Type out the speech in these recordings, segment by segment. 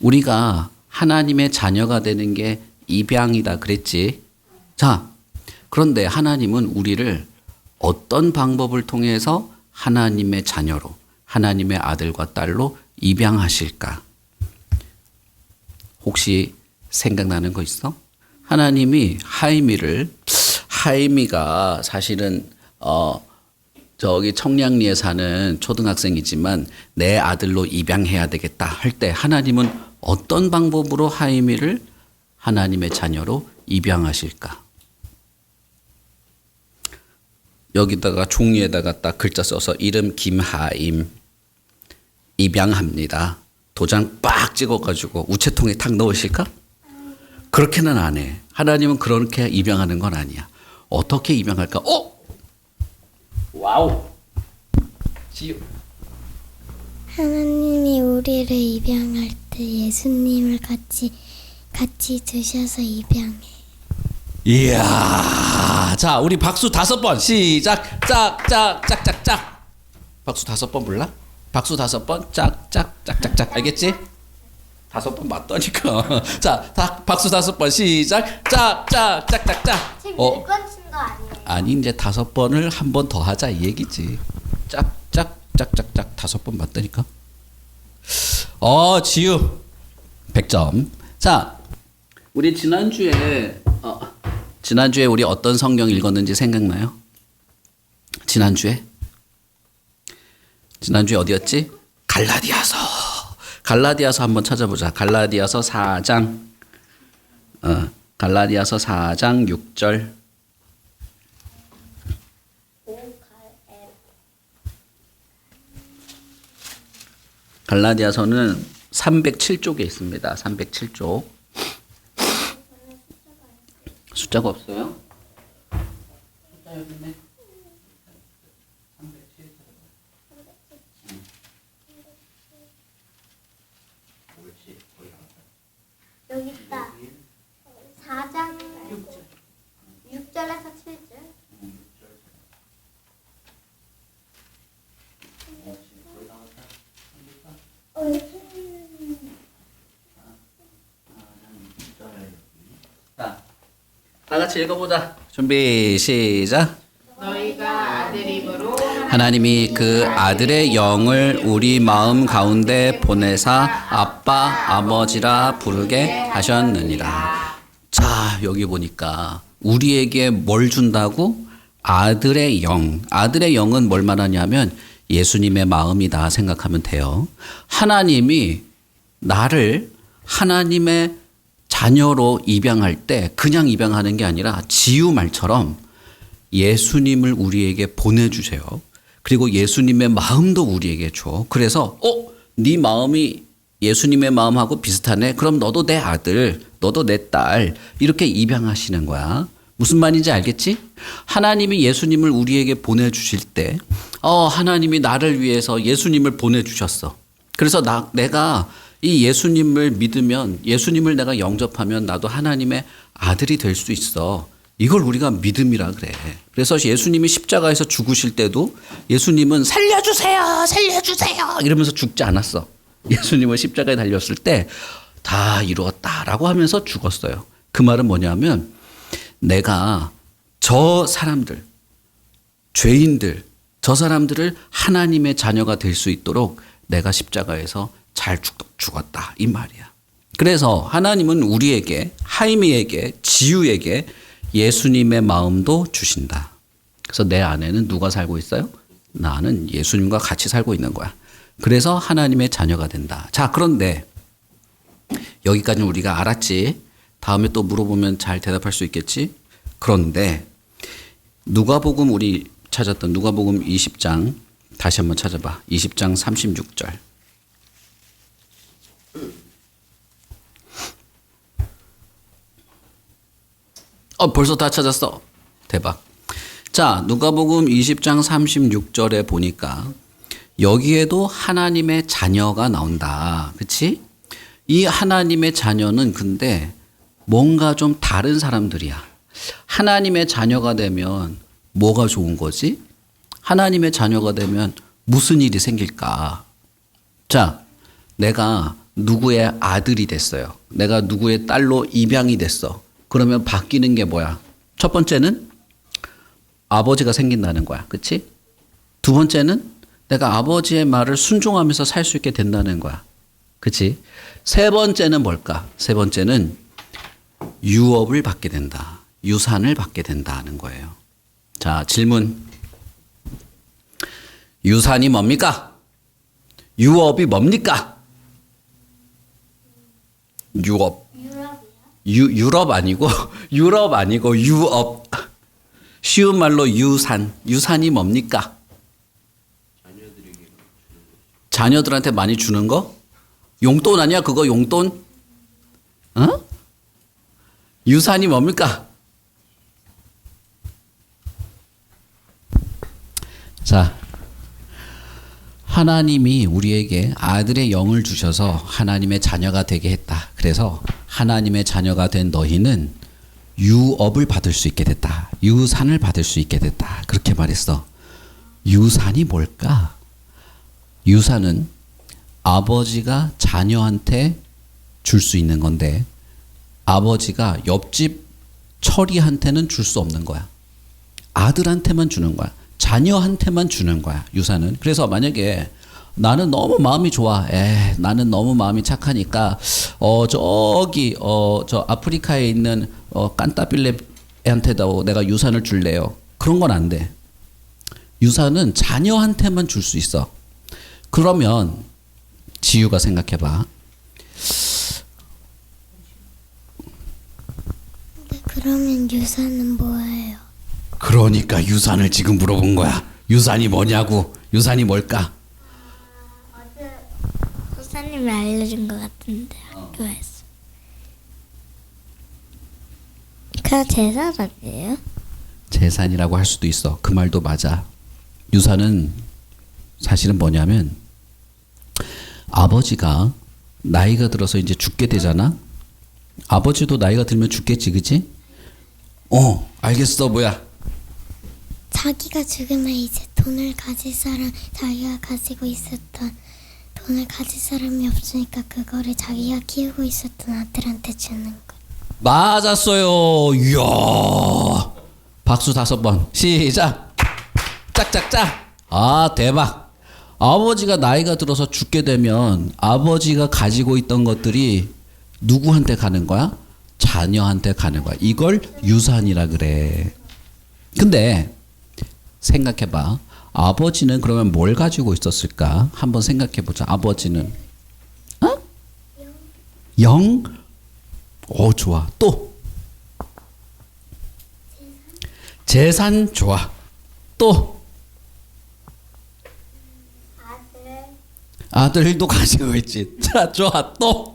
우리가 하나님의 자녀가 되는 게 입양이다 그랬지. 자, 그런데 하나님은 우리를 어떤 방법을 통해서 하나님의 자녀로, 하나님의 아들과 딸로 입양하실까? 혹시 생각나는 거 있어? 하나님이 하이미를 하이미가 사실은 어 저기 청량리에 사는 초등학생이지만 내 아들로 입양해야 되겠다 할 때 하나님은 어떤 방법으로 하이미를 하나님의 자녀로 입양하실까? 여기다가 종이에다가 딱 글자 써서 이름 김하임 입양합니다. 도장 빡 찍어가지고 우체통에 탁 넣으실까? 그렇게는 안 해. 하나님은 그렇게 입양하는 건 아니야. 어떻게 입양할까? 어? 와우. 지우. 하나님이 우리를 입양할 때 예수님을 같이 같이 드셔서 입양해. 이야. 자, 우리 박수 다섯 번 시작. 짝, 짝, 짝, 짝, 짝. 박수 다섯 번 몰라? 박수 다섯 번 짝, 짝, 짝, 짝, 짝. 알겠지? 다섯 번 맞다니까. 자, 다, 박수 다섯 번 시작. 짝, 짝, 짝, 짝, 짝. 어, 번친거 아니에요? 아니 이제 다섯 번을 한 번 더 하자 이 얘기지. 짝짝 짝짝짝 다섯 번 맞다니까. 어 지우 100점. 자 우리 지난주에 어, 지난주에 우리 어떤 성경 읽었는지 생각나요? 지난주에 지난주에 어디였지? 갈라디아서. 갈라디아서 한번 찾아보자. 갈라디아서 4장. 어, 갈라디아서 4장 6절. 갈라디아서는 307쪽에 있습니다. 307쪽. 숫자가 없어요? 숫자 여기 있네. 307. 옳지. 거기 나왔다. 여기 있다. 4장 6절에서 7절. 자, 다 같이 읽어보자. 준비 시작. 너희가 아들임으로 하나님이 그 아들의 영을 우리 마음 가운데 보내사 아빠 아버지라 부르게 하셨느니라. 자, 여기 보니까 우리에게 뭘 준다고? 아들의 영. 아들의 영은 뭘 말하냐면 예수님의 마음이다 생각하면 돼요. 하나님이 나를 하나님의 자녀로 입양할 때 그냥 입양하는 게 아니라 지우 말처럼 예수님을 우리에게 보내주세요. 그리고 예수님의 마음도 우리에게 줘. 그래서 어, 네 마음이 예수님의 마음하고 비슷하네. 그럼 너도 내 아들, 너도 내 딸 이렇게 입양하시는 거야. 무슨 말인지 알겠지? 하나님이 예수님을 우리에게 보내주실 때, 어, 하나님이 나를 위해서 예수님을 보내주셨어. 그래서 나, 내가 이 예수님을 믿으면, 예수님을 내가 영접하면 나도 하나님의 아들이 될 수 있어. 이걸 우리가 믿음이라 그래. 그래서 예수님이 십자가에서 죽으실 때도 예수님은 살려주세요, 살려주세요 이러면서 죽지 않았어. 예수님은 십자가에 달렸을 때 다 이루었다라고 하면서 죽었어요. 그 말은 뭐냐면 내가 저 사람들, 죄인들, 저 사람들을 하나님의 자녀가 될 수 있도록 내가 십자가에서 잘 죽, 죽었다. 이 말이야. 그래서 하나님은 우리에게, 하이미에게, 지우에게 예수님의 마음도 주신다. 그래서 내 안에는 누가 살고 있어요? 나는 예수님과 같이 살고 있는 거야. 그래서 하나님의 자녀가 된다. 자, 그런데 여기까지는 우리가 알았지. 다음에 또 물어보면 잘 대답할 수 있겠지. 그런데 누가복음 우리 찾았던 누가복음 20장 다시 한번 찾아봐. 20장 36절. 어, 벌써 다 찾았어. 대박. 자, 누가복음 20장 36절에 보니까 여기에도 하나님의 자녀가 나온다. 그치? 이 하나님의 자녀는 근데 뭔가 좀 다른 사람들이야. 하나님의 자녀가 되면 뭐가 좋은 거지? 하나님의 자녀가 되면 무슨 일이 생길까? 자, 내가 누구의 아들이 됐어요. 내가 누구의 딸로 입양이 됐어. 그러면 바뀌는 게 뭐야? 첫 번째는 아버지가 생긴다는 거야. 그치? 두 번째는 내가 아버지의 말을 순종하면서 살 수 있게 된다는 거야. 그치? 세 번째는 뭘까? 세 번째는 유업을 받게 된다. 유산을 받게 된다는 거예요. 자, 질문. 유산이 뭡니까? 유업이 뭡니까? 유업. 유, 유럽 아니고 유럽 아니고 유업. 쉬운 말로 유산. 유산이 뭡니까? 자녀들한테 많이 주는 거? 용돈 아니야? 그거 용돈? 어? 유산이 뭡니까? 자, 하나님이 우리에게 아들의 영을 주셔서 하나님의 자녀가 되게 했다. 그래서 하나님의 자녀가 된 너희는 유업을 받을 수 있게 됐다. 유산을 받을 수 있게 됐다. 그렇게 말했어. 유산이 뭘까? 유산은 아버지가 자녀한테 줄 수 있는 건데 아버지가 옆집 철이한테는 줄 수 없는 거야. 아들한테만 주는 거야. 자녀한테만 주는 거야. 유산은. 그래서 만약에 나는 너무 마음이 좋아. 에, 나는 너무 마음이 착하니까 어 저기 어 저 아프리카에 있는 어 깐따빌레한테다 내가 유산을 줄래요. 그런 건 안 돼. 유산은 자녀한테만 줄 수 있어. 그러면 지유가 생각해 봐. 근데 그러면 유산은 뭐예요? 그러니까 유산을 지금 물어본 거야. 유산이 뭐냐고. 유산이 뭘까? 선생님이 알려준 것 같은데 학교에서. 그냥 재산 아니에요? 재산이라고 할 수도 있어. 그 말도 맞아. 유산은 사실은 뭐냐면 아버지가 나이가 들어서 이제 죽게 되잖아. 아버지도 나이가 들면 죽겠지, 그지? 어, 알겠어, 뭐야? 자기가 죽으면 이제 돈을 가질 사람, 자기가 가지고 있었던 돈을 가질 사람이 없으니까 그거를 자기가 키우고 있었던 아들한테 주는 거. 맞았어요. 이야. 박수 다섯 번. 시작. 짝짝짝. 아, 대박. 아버지가 나이가 들어서 죽게 되면 아버지가 가지고 있던 것들이 누구한테 가는 거야? 자녀한테 가는 거야. 이걸 유산이라 그래. 근데 생각해 봐. 아버지는 그러면 뭘 가지고 있었을까? 한번 생각해 보자. 아버지는 어? 영? 오 좋아. 또 재산 좋아. 또 아들도 가지고 있지. 자 좋아. 또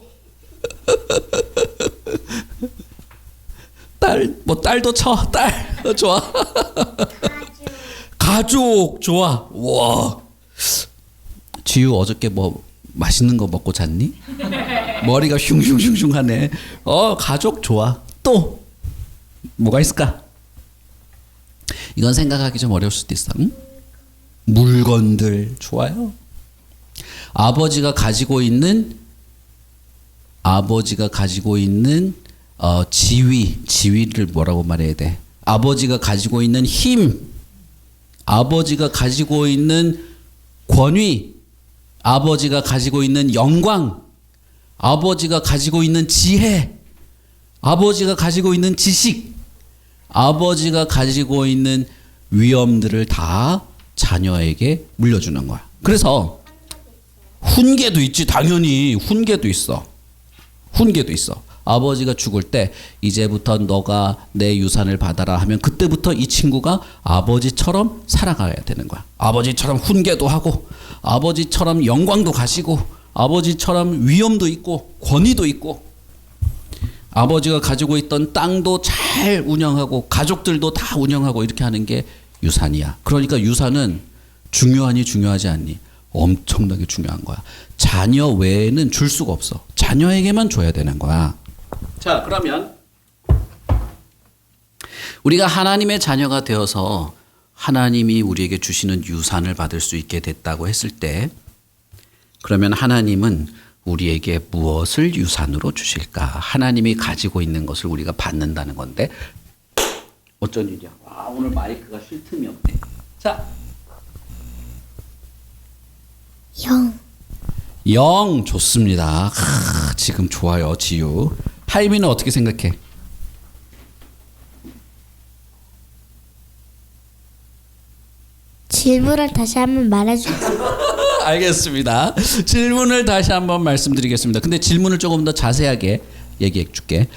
딸, 뭐 딸도 쳐. 딸 어, 좋아. 가족 좋아. 와. 지우 어저께 뭐 맛있는 거 먹고 잤니? 머리가 슝슝슝슝하네. 어 가족 좋아. 또 뭐가 있을까? 이건 생각하기 좀 어려울 수도 있어. 응? 물건들 좋아요. 아버지가 가지고 있는 아버지가 가지고 있는 어, 지위, 지위를 뭐라고 말해야 돼? 아버지가 가지고 있는 힘, 아버지가 가지고 있는 권위, 아버지가 가지고 있는 영광, 아버지가 가지고 있는 지혜, 아버지가 가지고 있는 지식, 아버지가 가지고 있는 위엄들을 다 자녀에게 물려주는 거야. 그래서 훈계도 있지, 당연히 훈계도 있어. 훈계도 있어. 아버지가 죽을 때 이제부터 너가 내 유산을 받아라 하면 그때부터 이 친구가 아버지처럼 살아가야 되는 거야. 아버지처럼 훈계도 하고 아버지처럼 영광도 가시고 아버지처럼 위엄도 있고 권위도 있고 아버지가 가지고 있던 땅도 잘 운영하고 가족들도 다 운영하고 이렇게 하는 게 유산이야. 그러니까 유산은 중요하니 중요하지 않니? 엄청나게 중요한 거야. 자녀 외에는 줄 수가 없어. 자녀에게만 줘야 되는 거야. 자, 그러면 우리가 하나님의 자녀가 되어서 하나님이 우리에게 주시는 유산을 받을 수 있게 됐다고 했을 때 그러면 하나님은 우리에게 무엇을 유산으로 주실까? 하나님이 가지고 있는 것을 우리가 받는다는 건데 어쩐 일이야? 와 오늘 마이크가 쉴 틈이 없네. 자, 영. 영 좋습니다. 하, 지금 좋아요, 지유. 하이미는 어떻게 생각해? 질문을 다시 한번 말해주세요. 알겠습니다. 질문을 다시 한번 말씀드리겠습니다. 근데 질문을 조금 더 자세하게 얘기해 줄게.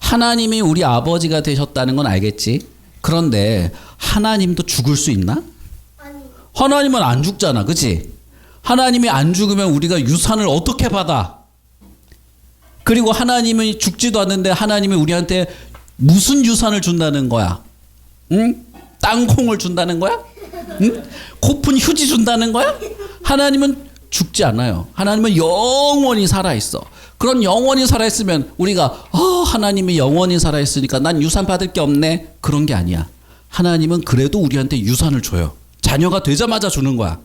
하나님이 우리 아버지가 되셨다는 건 알겠지? 그런데 하나님도 죽을 수 있나? 하나님은 안 죽잖아. 그치? 하나님이 안 죽으면 우리가 유산을 어떻게 받아? 그리고 하나님이 죽지도 않는데 하나님이 우리한테 무슨 유산을 준다는 거야? 응? 땅콩을 준다는 거야? 응? 코푼 휴지 준다는 거야? 하나님은 죽지 않아요. 하나님은 영원히 살아 있어. 그런 영원히 살아 있으면 우리가 어, 하나님이 영원히 살아 있으니까 난 유산 받을 게 없네. 그런 게 아니야. 하나님은 그래도 우리한테 유산을 줘요. 자녀가 되자마자 주는 거야.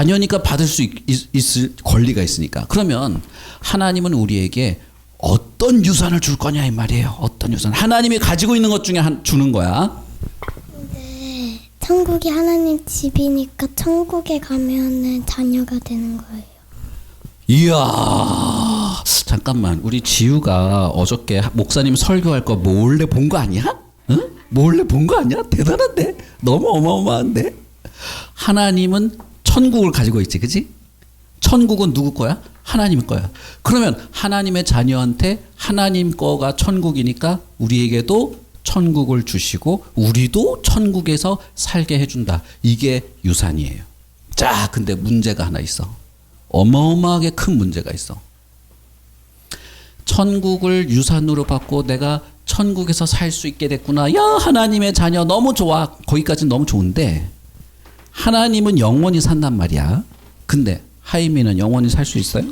자녀니까 받을 수 있, 있 을 권리가 있으니까. 그러면 하나님은 우리에게 어떤 유산을 줄 거냐 이 말이에요. 어떤 유산? 하나님이 가지고 있는 것 중에 한, 주는 거야. 네. 천국이 하나님 집이니까 천국에 가면은 자녀가 되는 거예요. 이야 잠깐만 우리 지우가 어저께 목사님 설교할 거 몰래 본 거 아니야? 응? 몰래 본 거 아니야? 대단한데 너무 어마어마한데 하나님은 천국을 가지고 있지 그지? 천국은 누구 거야? 하나님 거야. 그러면 하나님의 자녀한테 하나님 거가 천국이니까 우리에게도 천국을 주시고 우리도 천국에서 살게 해준다. 이게 유산이에요. 자, 근데 문제가 하나 있어. 어마어마하게 큰 문제가 있어. 천국을 유산으로 받고 내가 천국에서 살 수 있게 됐구나. 야, 하나님의 자녀 너무 좋아. 거기까지는 너무 좋은데 하나님은 영원히 산단 말이야. 근데 하임이는 영원히 살 수 있어요?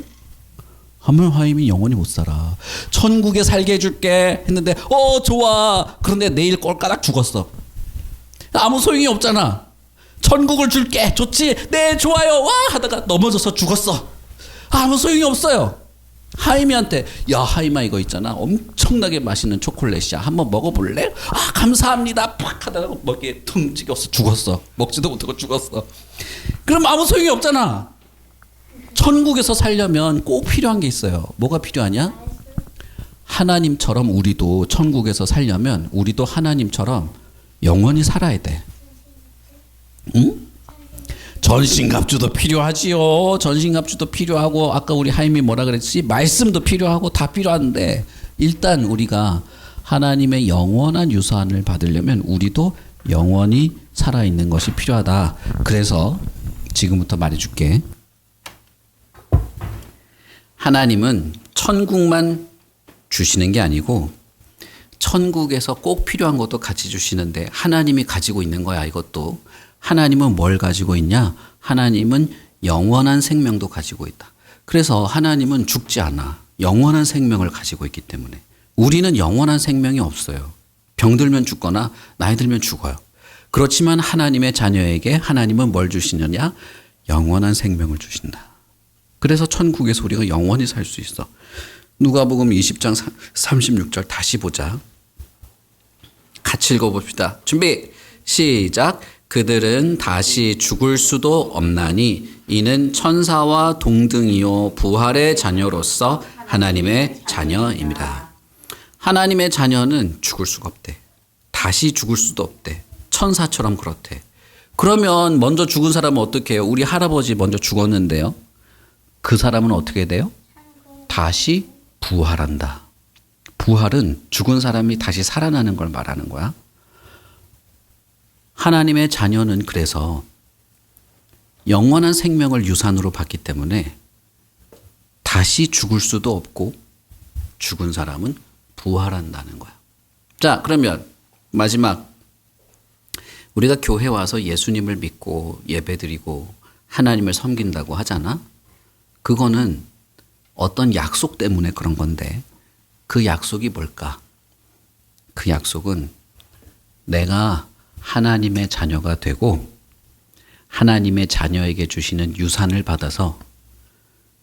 하면 하임이 영원히 못 살아. 천국에 살게 해줄게 했는데 어 좋아. 그런데 내일 꼴까닥 죽었어. 아무 소용이 없잖아. 천국을 줄게 좋지 네 좋아요 와 하다가 넘어져서 죽었어. 아무 소용이 없어요. 하임이한테 야 하임아 이거 있잖아 엄청나게 맛있는 초콜릿이야 한번 먹어볼래? 아 감사합니다 팍 하다가 먹기에 퉁 찍었어 죽었어 먹지도 못하고 죽었어 그럼 아무 소용이 없잖아 천국에서 살려면 꼭 필요한 게 있어요 뭐가 필요하냐? 하나님처럼 우리도 천국에서 살려면 우리도 하나님처럼 영원히 살아야 돼 응? 전신갑주도 필요하지요. 전신갑주도 필요하고 아까 우리 하임이 뭐라 그랬지? 말씀도 필요하고 다 필요한데 일단 우리가 하나님의 영원한 유산을 받으려면 우리도 영원히 살아 있는 것이 필요하다. 그래서 지금부터 말해 줄게. 하나님은 천국만 주시는 게 아니고 천국에서 꼭 필요한 것도 같이 주시는데 하나님이 가지고 있는 거야 이것도. 하나님은 뭘 가지고 있냐? 하나님은 영원한 생명도 가지고 있다. 그래서 하나님은 죽지 않아. 영원한 생명을 가지고 있기 때문에 우리는 영원한 생명이 없어요 병들면 죽거나 나이 들면 죽어요 그렇지만 하나님의 자녀에게 하나님은 뭘 주시느냐 영원한 생명을 주신다 그래서 천국에서 우리가 영원히 살 수 있어 누가복음 20장 36절 다시 보자. 같이 읽어봅시다. 준비 시작. 그들은 다시 죽을 수도 없나니 이는 천사와 동등이요 부활의 자녀로서 하나님의 자녀입니다. 하나님의 자녀는 죽을 수가 없대. 다시 죽을 수도 없대. 천사처럼 그렇대. 그러면 먼저 죽은 사람은 어떻게 해요? 우리 할아버지 먼저 죽었는데요. 그 사람은 어떻게 돼요? 다시 부활한다. 부활은 죽은 사람이 다시 살아나는 걸 말하는 거야. 하나님의 자녀는 그래서 영원한 생명을 유산으로 받기 때문에 다시 죽을 수도 없고 죽은 사람은 부활한다는 거야. 자, 그러면 마지막 우리가 교회 와서 예수님을 믿고 예배드리고 하나님을 섬긴다고 하잖아. 그거는 어떤 약속 때문에 그런 건데 그 약속이 뭘까? 그 약속은 내가 하나님의 자녀가 되고 하나님의 자녀에게 주시는 유산을 받아서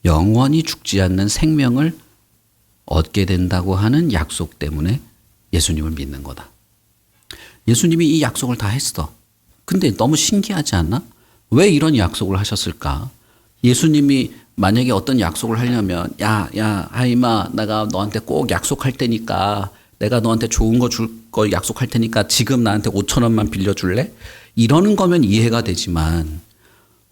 영원히 죽지 않는 생명을 얻게 된다고 하는 약속 때문에 예수님을 믿는 거다. 예수님이 이 약속을 다 했어. 근데 너무 신기하지 않나? 왜 이런 약속을 하셨을까? 예수님이 만약에 어떤 약속을 하려면 야, 야, 하이마, 내가 너한테 꼭 약속할 테니까 내가 너한테 좋은 거 줄 거 약속할 테니까 지금 나한테 5천 원만 빌려 줄래? 이러는 거면 이해가 되지만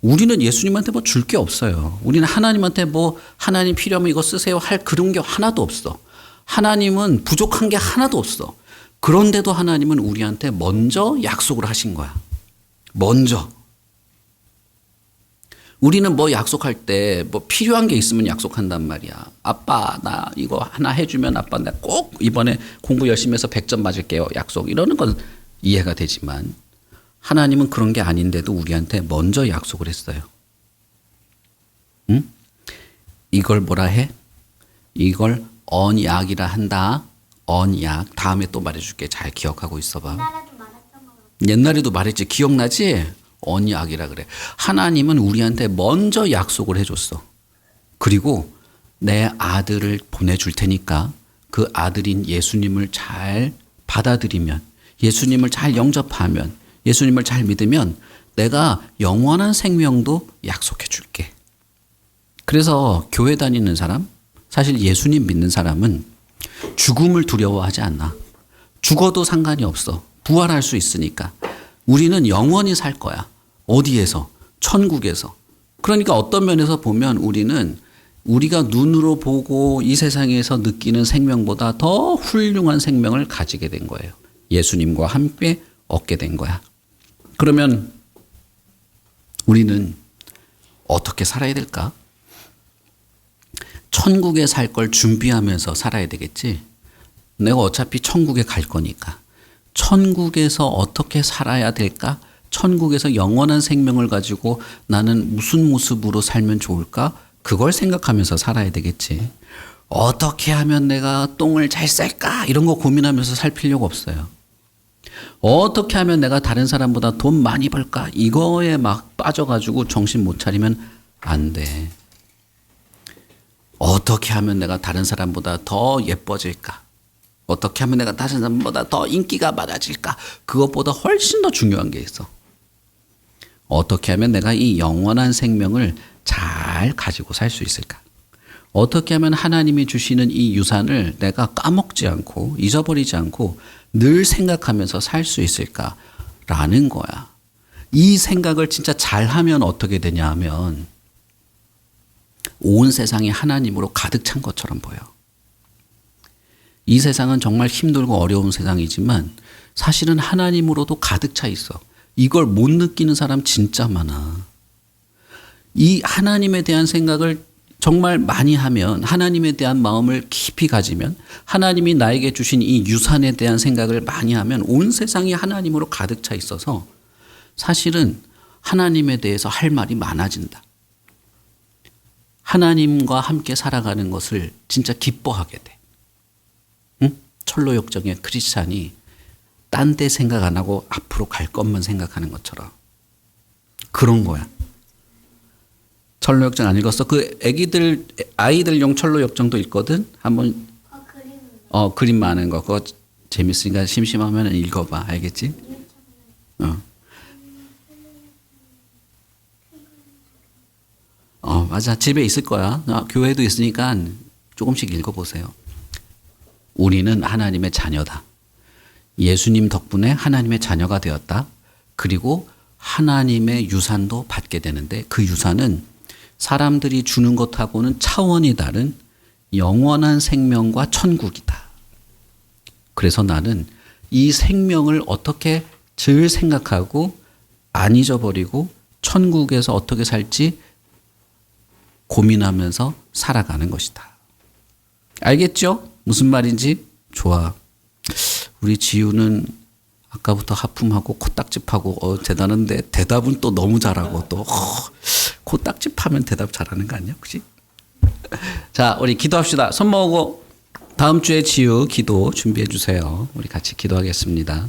우리는 예수님한테 뭐 줄 게 없어요. 우리는 하나님한테 뭐 하나님 필요하면 이거 쓰세요 할 그런 게 하나도 없어. 하나님은 부족한 게 하나도 없어. 그런데도 하나님은 우리한테 먼저 약속을 하신 거야. 먼저. 우리는 뭐 약속할 때 뭐 필요한 게 있으면 약속한단 말이야. 아빠, 나 이거 하나 해주면 아빠 나 꼭 이번에 공부 열심히 해서 100점 맞을게요. 약속. 이러는 건 이해가 되지만 하나님은 그런 게 아닌데도 우리한테 먼저 약속을 했어요. 응? 이걸 뭐라 해? 이걸 언약이라 한다. 언약. 다음에 또 말해줄게. 잘 기억하고 있어봐. 옛날에도 말했지. 기억나지? 언약이라 그래. 하나님은 우리한테 먼저 약속을 해줬어. 그리고 내 아들을 보내줄 테니까 그 아들인 예수님을 잘 받아들이면, 예수님을 잘 영접하면, 예수님을 잘 믿으면 내가 영원한 생명도 약속해 줄게. 그래서 교회 다니는 사람, 사실 예수님 믿는 사람은 죽음을 두려워하지 않나. 죽어도 상관이 없어. 부활할 수 있으니까. 우리는 영원히 살 거야. 어디에서? 천국에서. 그러니까 어떤 면에서 보면 우리는 우리가 눈으로 보고 이 세상에서 느끼는 생명보다 더 훌륭한 생명을 가지게 된 거예요. 예수님과 함께 얻게 된 거야. 그러면 우리는 어떻게 살아야 될까? 천국에 살 걸 준비하면서 살아야 되겠지. 내가 어차피 천국에 갈 거니까. 천국에서 어떻게 살아야 될까? 천국에서 영원한 생명을 가지고 나는 무슨 모습으로 살면 좋을까? 그걸 생각하면서 살아야 되겠지. 어떻게 하면 내가 똥을 잘 쌀까? 이런 거 고민하면서 살 필요가 없어요. 어떻게 하면 내가 다른 사람보다 돈 많이 벌까? 이거에 막 빠져가지고 정신 못 차리면 안 돼. 어떻게 하면 내가 다른 사람보다 더 예뻐질까? 어떻게 하면 내가 다른 사람보다 더 인기가 많아질까? 그것보다 훨씬 더 중요한 게 있어. 어떻게 하면 내가 이 영원한 생명을 잘 가지고 살 수 있을까? 어떻게 하면 하나님이 주시는 이 유산을 내가 까먹지 않고 잊어버리지 않고 늘 생각하면서 살 수 있을까라는 거야. 이 생각을 진짜 잘 하면 어떻게 되냐 하면 온 세상이 하나님으로 가득 찬 것처럼 보여. 이 세상은 정말 힘들고 어려운 세상이지만 사실은 하나님으로도 가득 차 있어. 이걸 못 느끼는 사람 진짜 많아. 이 하나님에 대한 생각을 정말 많이 하면 하나님에 대한 마음을 깊이 가지면 하나님이 나에게 주신 이 유산에 대한 생각을 많이 하면 온 세상이 하나님으로 가득 차 있어서 사실은 하나님에 대해서 할 말이 많아진다. 하나님과 함께 살아가는 것을 진짜 기뻐하게 돼. 응? 철로 역정의 크리스찬이 딴 데 생각 안 하고 앞으로 갈 것만 생각하는 것처럼 그런 거야. 철로 역정 안 읽었어? 그 아기들 아이들용 철로 역정도 있거든. 한번 어 그림 많은 거 그거 재밌으니까 심심하면 읽어봐. 알겠지? 어. 어 맞아 집에 있을 거야. 어, 교회도 있으니까 조금씩 읽어보세요. 우리는 하나님의 자녀다. 예수님 덕분에 하나님의 자녀가 되었다. 그리고 하나님의 유산도 받게 되는데 그 유산은 사람들이 주는 것하고는 차원이 다른 영원한 생명과 천국이다. 그래서 나는 이 생명을 어떻게 늘 생각하고 안 잊어버리고 천국에서 어떻게 살지 고민하면서 살아가는 것이다. 알겠죠? 무슨 말인지? 좋아. 우리 지우는 아까부터 하품하고 코딱지하고 어, 대단한데 대답은 또 너무 잘하고 또 어, 코딱지하면 대답 잘하는 거 아니야, 그지? 자, 우리 기도합시다. 손 모으고 다음 주에 지우 기도 준비해 주세요. 우리 같이 기도하겠습니다.